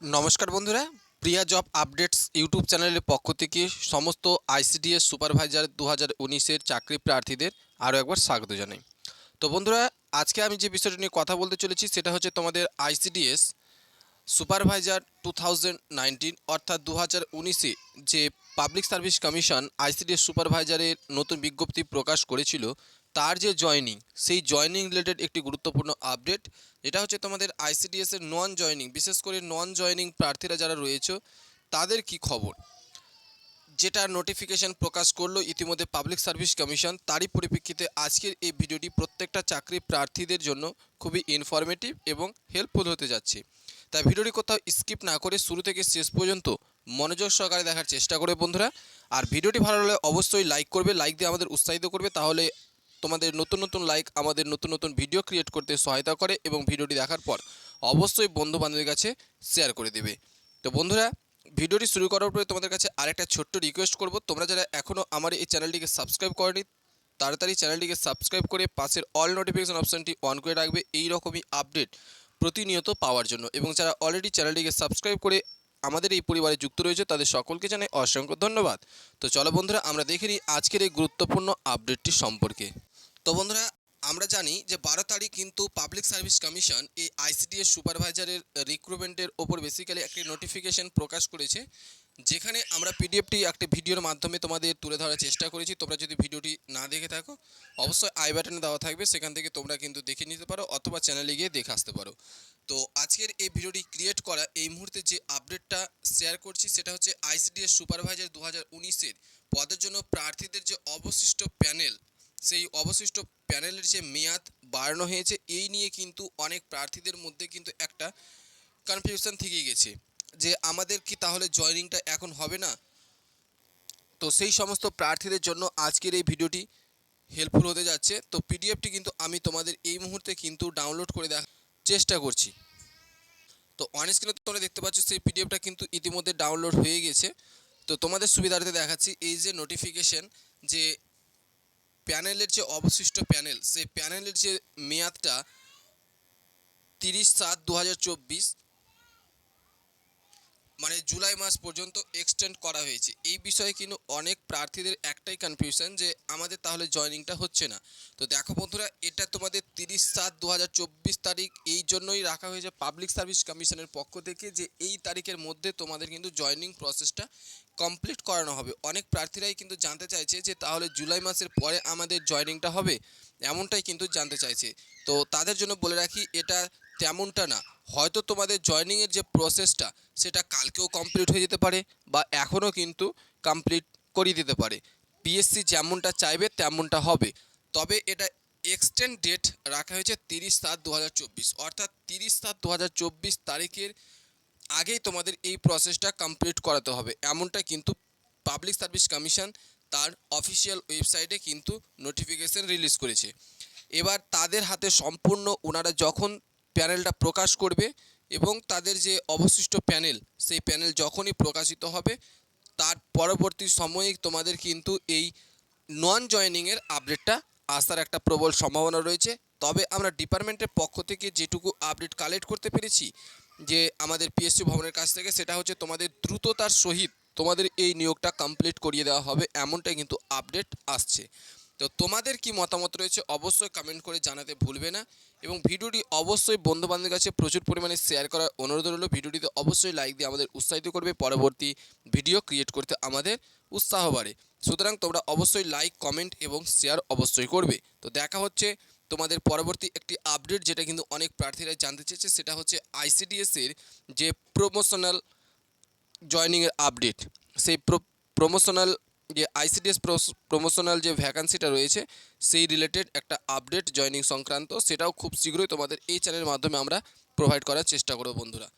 নমস্কার বন্ধুরা, প্রিয়া job updates YouTube চ্যানেলের পক্ষ থেকে সমস্ত আইসিডিএস সুপারভাইজার দু হাজার উনিশের চাকরি প্রার্থীদের আরও একবার স্বাগত জানাই। তো বন্ধুরা, আজকে আমি যে বিষয়টা নিয়ে কথা বলতে চলেছি সেটা হচ্ছে তোমাদের ICDS supervisor two thousand nineteen অর্থাৎ দু হাজার উনিশে যে পাবলিক সার্ভিস কমিশন আইসিডিএস সুপারভাইজারের নতুন বিজ্ঞপ্তি প্রকাশ করেছিল তার যে জয়নিং সেই জয়নিং রিলেটেড একটি গুরুত্বপূর্ণ আপডেট যেটা হচ্ছে তোমাদের আইসিডিএস এর নন জয়নিং বিশেষ করে নন জয়নিং প্রার্থীরা যারা রয়েছে, তাদের কি খবর? যেটা নোটিফিকেশন প্রকাশ করল ইতিমধ্যে পাবলিক সার্ভিস কমিশন তারই পরিপ্রেক্ষিতে আজকের এই ভিডিওটি প্রত্যেকটা চাকরি প্রার্থীদের জন্য খুবই ইনফরমেটিভ এবং হেল্পফুল হতে যাচ্ছে। তাই ভিডিওটি কোথাও স্কিপ না করে শুরু থেকে শেষ পর্যন্ত মনোযোগ সহকারে দেখার চেষ্টা করবে বন্ধুরা। আর ভিডিওটি ভালো লাগলে অবশ্যই লাইক করবে লাইক দিয়ে আমাদের উৎসাহিত করবে, তাহলে তোমাদের নতুন নতুন লাইক আমাদের নতুন নতুন ভিডিও ক্রিয়েট করতে সহায়তা করে এবং ভিডিওটি দেখার পর অবশ্যই বন্ধু বান্ধবের কাছে শেয়ার করে দেবে। তো বন্ধুরা ভিডিওটি শুরু করার পরে তোমাদের কাছে আরেকটা ছোট্ট রিকোয়েস্ট করব। তোমরা যারা এখনও আমার এই চ্যানেলটিকে সাবস্ক্রাইব করনি, তাড়াতাড়ি চ্যানেলটিকে সাবস্ক্রাইব করে পাশের অল নোটিফিকেশন অপশানটি অন করে রাখবে। এই রকমই আপডেট প্রতিনিয়ত পাওয়ার জন্য। এবং যারা অলরেডি চ্যানেলটিকে সাবস্ক্রাইব করে আমাদের এই পরিবারে যুক্ত রয়েছে, তাদের সকলকে জানাই অসংখ্য ধন্যবাদ। তো চলো বন্ধুরা, আমরা দেখে নিই আজকের এই গুরুত্বপূর্ণ আপডেটটি সম্পর্কে। তো বন্ধুরা, আমরা জানি যে বারো তারিখ কিন্তু পাবলিক সার্ভিস কমিশন এই আইসিডিএস সুপারভাইজারের রিক্রুটমেন্টের ওপর বেসিক্যালি একটি নোটিফিকেশন প্রকাশ করেছে, যেখানে আমরা পিডিএফটি একটি ভিডিওর মাধ্যমে তোমাদের তুলে ধরার চেষ্টা করেছি। তোমরা যদি ভিডিওটি না দেখে থাকো, অবশ্যই আই বাটনে দেওয়া থাকবে, সেখান থেকে তোমরা কিন্তু দেখে নিতে পারো অথবা চ্যানেলে গিয়ে দেখে আসতে পারো। তো আজকের এই ভিডিওটি ক্রিয়েট করা এই মুহূর্তে যে আপডেটটা শেয়ার করছি, সেটা হচ্ছে আইসিডিএস সুপারভাইজার দু হাজার পদের জন্য প্রার্থীদের যে অবশিষ্ট প্যানেল সেই অবশিষ্ট প্যানেলের যে মেয়াদ বাড়ানো হয়েছে, এই নিয়ে কিন্তু অনেক প্রার্থীদের মধ্যে কিন্তু একটা কনফিউশন থেকে গেছে যে আমাদের কি তাহলে জয়নিংটা এখন হবে না? তো সেই সমস্ত প্রার্থীদের জন্য আজকের এই ভিডিওটি হেল্পফুল হতে যাচ্ছে। তো পিডিএফটি কিন্তু আমি তোমাদের এই মুহূর্তে কিন্তু ডাউনলোড করে দেখার চেষ্টা করছি। তো অন স্ক্রিনে তোমরা দেখতে পাচ্ছ সেই পিডিএফটা কিন্তু ইতিমধ্যে ডাউনলোড হয়ে গেছে। তো তোমাদের সুবিধার্থে দেখাচ্ছি, এই যে নোটিফিকেশন যে প্যানেলের যে অবশিষ্ট প্যানেল সেই প্যানেলের যে মেয়াদটা তিরিশ সাত দু হাজার চব্বিশ মানে জুলাই মাস পর্যন্ত এক্সটেন্ড করা হয়েছে। এই বিষয়ে কিন্তু অনেক প্রার্থীদের একটাই কনফিউশন যে আমাদের তাহলে জয়নিংটা হচ্ছে না। তো দেখো বন্ধুরা, এটা তোমাদের তিরিশ সাত দু তারিখ এই জন্যই রাখা হয়েছে পাবলিক সার্ভিস কমিশনের পক্ষ থেকে যে এই তারিখের মধ্যে তোমাদের কিন্তু জয়নিং প্রসেসটা কমপ্লিট করানো হবে। অনেক প্রার্থীরাই কিন্তু জানতে চাইছে যে তাহলে জুলাই মাসের পরে আমাদের জয়নিংটা হবে, এমনটাই কিন্তু জানতে চাইছে। তো তাদের জন্য বলে রাখি, এটা তেমনটা না। হয়তো তোমাদের জয়নিংয়ের যে প্রসেসটা সেটা কালকেও কমপ্লিট হয়ে যেতে পারে বা এখনও কিন্তু কমপ্লিট করিয়ে দিতে পারে। পিএসসি যেমনটা চাইবে, তেমনটা হবে। তবে এটা এক্সটেন্ড ডেট রাখা হয়েছে তিরিশ সাত দু অর্থাৎ তিরিশ সাত দু তারিখের আগেই তোমাদের এই প্রসেসটা কমপ্লিট করাতে হবে। এমনটা কিন্তু পাবলিক সার্ভিস কমিশন তার অফিসিয়াল ওয়েবসাইটে কিন্তু নোটিফিকেশন রিলিজ করেছে। এবার তাদের হাতে সম্পূর্ণ ওনারা যখন প্যানেলটা প্রকাশ করবে এবং তাদের যে অবশিষ্ট প্যানেল, সেই প্যানেল যখনই প্রকাশিত হবে, তার পরবর্তী সময়ে তোমাদের কিন্তু এই নন জয়নিংয়ের আপডেটটা আসার একটা প্রবল সম্ভাবনা রয়েছে। তবে আমরা ডিপার্টমেন্টের পক্ষ থেকে যেটুকু আপডেট কালেক্ট করতে পেরেছি, যে আমাদের পিএসসি ভবনের কাছ থেকে, সেটা হচ্ছে তোমাদের দ্রুততার সহিত তোমাদের এই নিয়োগটা কমপ্লিট করিয়ে দেওয়া হবে, এমনটাই কিন্তু আপডেট আসছে। তো তোমাদের কি মতামত রয়েছে অবশ্যই কমেন্ট করে জানাতে ভুলবে না এবং ভিডিওটি অবশ্যই বন্ধু বান্ধবের কাছে প্রচুর পরিমাণে শেয়ার করার অনুরোধ রইল। ভিডিওটিতে অবশ্যই লাইক দিয়ে আমাদের উৎসাহিত করবে। পরবর্তী ভিডিও ক্রিয়েট করতে আমাদের উৎসাহ বাড়ে। সুতরাং তোমরা অবশ্যই লাইক কমেন্ট এবং শেয়ার অবশ্যই করবে। তো দেখা হচ্ছে তোমাদের পরবর্তী একটি আপডেট যেটা কিন্তু অনেক প্রার্থীরা জানতে চেয়েছে, সেটা হচ্ছে আইসিডিএস এর যে প্রমোশনাল জয়নিংয়ের আপডেট সেই প্রমোশনাল যে আইসিডিএস প্রমোশনাল যে ভ্যাকান্সিটা রয়েছে, সেই রিলেটেড একটা আপডেট জয়নিং সংক্রান্ত, সেটাও খুব শীঘ্রই তোমাদের এই চ্যানেলের মাধ্যমে আমরা প্রোভাইড করার চেষ্টা করব বন্ধুরা।